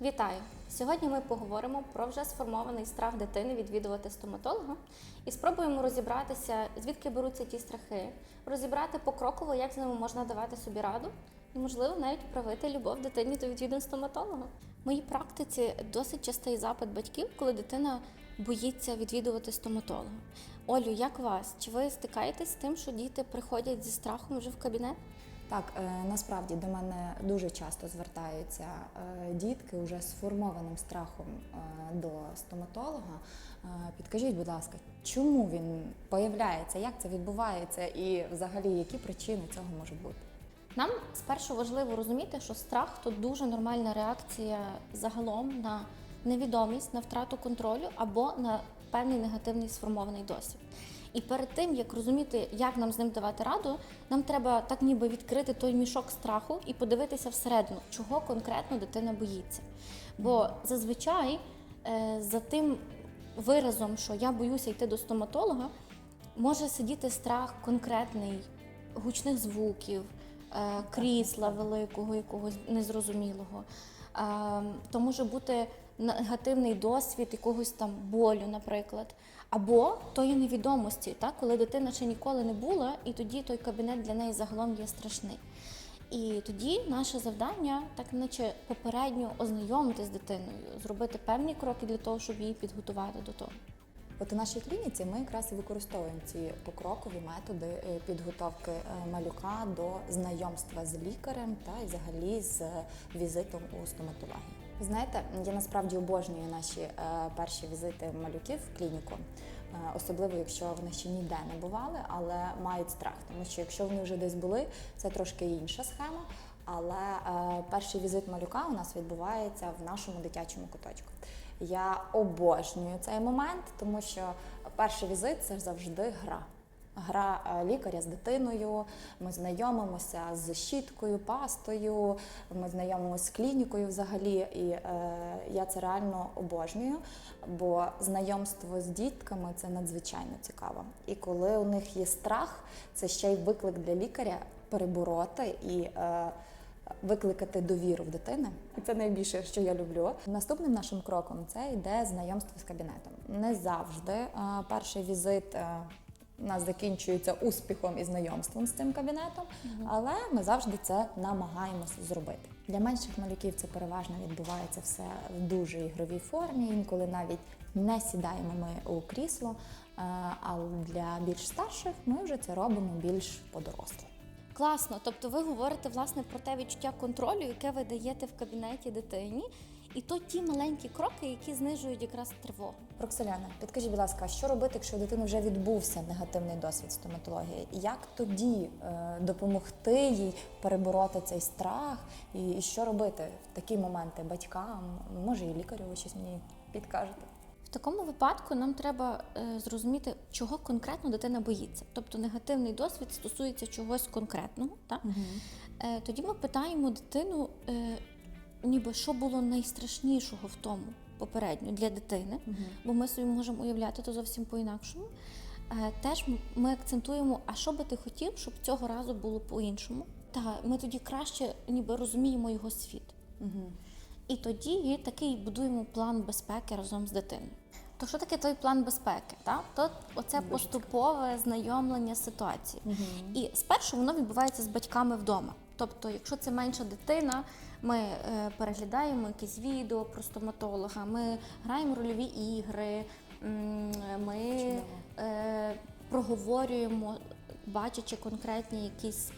Вітаю! Сьогодні ми поговоримо про вже сформований страх дитини відвідувати стоматолога і спробуємо розібратися, звідки беруться ті страхи, розібрати покроково, як з ними можна давати собі раду, і, можливо, навіть проявити любов дитині до відвідин стоматолога. В моїй практиці досить частий запит батьків, коли дитина боїться відвідувати стоматолога. Олю, як вас? Чи ви стикаєтесь з тим, що діти приходять зі страхом вже в кабінет? Так, е, насправді до мене дуже часто звертаються е, дітки вже з сформованим страхом е, до стоматолога. Підкажіть, будь ласка, чому він появляється, як це відбувається, і взагалі які причини цього можуть бути? Нам спершу важливо розуміти, що страх то дуже нормальна реакція загалом на невідомість, на втрату контролю або на певний негативний сформований досвід. І перед тим як розуміти, як нам з ним давати раду, нам треба так ніби відкрити той мішок страху і подивитися всередину, чого конкретно дитина боїться. Бо зазвичай е, за тим виразом, що я боюся йти до стоматолога, може сидіти страх конкретний гучних звуків, е, крісла великого, якогось незрозумілого. Е, То може бути негативний досвід якогось там болю, наприклад, або тої невідомості, так, коли дитина ще ніколи не була, і тоді той кабінет для неї загалом є страшний. І тоді наше завдання, так наче попередньо ознайомити з дитиною, зробити певні кроки для того, щоб її підготувати до того. От у нашій клініці ми якраз і використовуємо ці покрокові методи е, підготовки е, малюка до знайомства з лікарем та взагалі з візитом у стоматологію. Знаєте, я насправді обожнюю наші е, перші візити малюків в клініку, е, особливо якщо вони ще ніде не бували, але мають страх. Тому що якщо вони вже десь були, це трошки інша схема. Але е, перший візит малюка у нас відбувається в нашому дитячому куточку. Я обожнюю цей момент, тому що перший візит це завжди гра. Гра е, лікаря з дитиною. Ми знайомимося з щіткою, пастою, ми знайомимося з клінікою взагалі. І е, я це реально обожнюю, бо знайомство з дітками це надзвичайно цікаво. І коли у них є страх, це ще й виклик для лікаря перебороти і. Е, викликати довіру в дитини, і це найбільше, що я люблю. Наступним нашим кроком це йде знайомство з кабінетом. Не завжди е, перший візит е, у нас закінчується успіхом і знайомством з цим кабінетом, але ми завжди це намагаємося зробити. Для менших малюків це переважно відбувається все в дуже ігровій формі. Інколи навіть не сідаємо ми у крісло. е, А для більш старших ми вже це робимо більш по-дорослому. Класно, тобто ви говорите власне про те відчуття контролю, яке ви даєте в кабінеті дитині, і то ті маленькі кроки, які знижують якраз тривогу. Роксоляна, підкажіть, будь ласка, що робити, якщо у дитини вже відбувся негативний досвід стоматології? Як тоді е, допомогти їй перебороти цей страх? І, що робити в такі моменти батькам? Може, і лікарю ви щось мені підкажете? В такому випадку нам треба е, зрозуміти, чого конкретно дитина боїться. Тобто негативний досвід стосується чогось конкретного. Так? Е, тоді ми питаємо дитину, ніби що було найстрашнішого в тому попередньо для дитини, бо ми собі можемо уявляти то зовсім по-інакшому. Е, теж ми акцентуємо, а що би ти хотів, щоб цього разу було по-іншому. Та ми тоді краще ніби розуміємо його світ. І тоді такий будуємо план безпеки разом з дитиною. То що таке той план безпеки? Так? То оце поступове знайомлення з ситуацією. І спершу воно відбувається з батьками вдома. Тобто, якщо це менша дитина, ми е, переглядаємо якісь відео про стоматолога, ми граємо рольові ігри, ми е, проговорюємо, бачачи конкретні якісь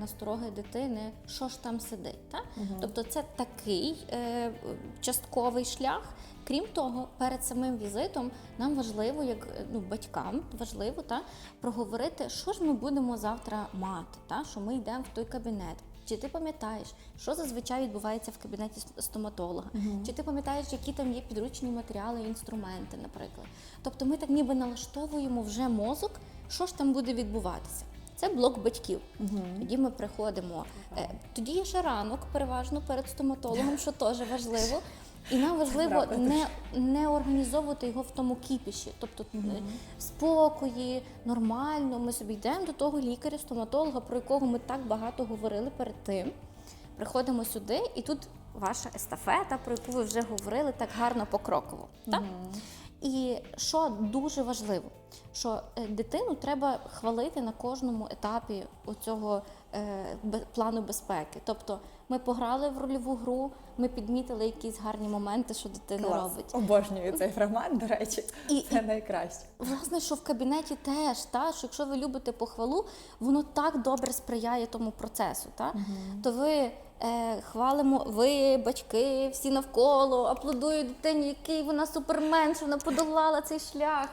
настороги дитини, що ж там сидить. Так? Тобто це такий е, частковий шлях. Крім того, перед самим візитом нам важливо, як е, ну, батькам важливо та, проговорити, що ж ми будемо завтра мати, та, що ми йдемо в той кабінет. Чи ти пам'ятаєш, що зазвичай відбувається в кабінеті стоматолога? Чи ти пам'ятаєш, які там є підручні матеріали, інструменти, наприклад? Тобто ми так ніби налаштовуємо вже мозок, що ж там буде відбуватися. Це блок батьків. Тоді ми приходимо. Е, Тоді є ще ранок, переважно перед стоматологом, що теж важливо. І нам важливо не, не організовувати його в тому кіпіші, тобто в спокої, нормально. Ми собі йдемо до того лікаря, стоматолога, про якого ми так багато говорили перед тим. Приходимо сюди, і тут ваша естафета, про яку ви вже говорили так гарно покроково. Так? І що дуже важливо, що е, дитину треба хвалити на кожному етапі цього плану безпеки. Тобто ми пограли в рольову гру, ми підмітили якісь гарні моменти, що дитина Клас. робить. Обожнюю цей фрагмент, до речі. І- Це найкраще. Власне, що в кабінеті теж, та, що якщо ви любите похвалу, воно так добре сприяє тому процесу. Та? То ви е, хвалимо, ви, батьки, всі навколо, аплодують дитині, який вона супермен, що вона подолала цей шлях.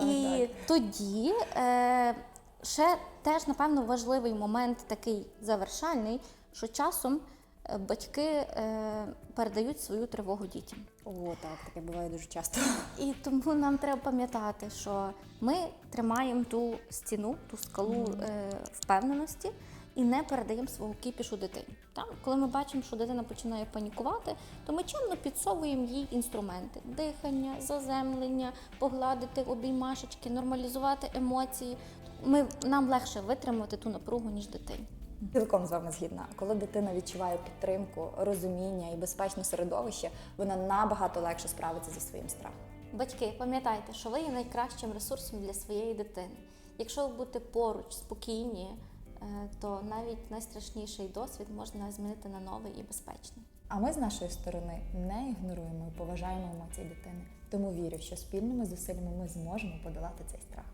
І тоді е, ще теж, напевно, важливий момент такий завершальний, що часом е, батьки е, передають свою тривогу дітям. О, так, таке буває дуже часто. І тому нам треба пам'ятати, що ми тримаємо ту стіну, ту скалу е, впевненості і не передаємо свого кіпішу дитині. Там, коли ми бачимо, що дитина починає панікувати, то ми чемно підсовуємо їй інструменти: дихання, заземлення, погладити обіймашечки, нормалізувати емоції. Ми, нам легше витримати ту напругу, ніж дитині. Цілком з вами згідна. Коли дитина відчуває підтримку, розуміння і безпечне середовище, вона набагато легше справиться зі своїм страхом. Батьки, пам'ятайте, що ви є найкращим ресурсом для своєї дитини. Якщо ви будете поруч, спокійні, е, то навіть найстрашніший досвід можна змінити на новий і безпечний. А ми з нашої сторони не ігноруємо і поважаємо емоції дитини. Тому вірю, що спільними зусиллями ми зможемо подолати цей страх.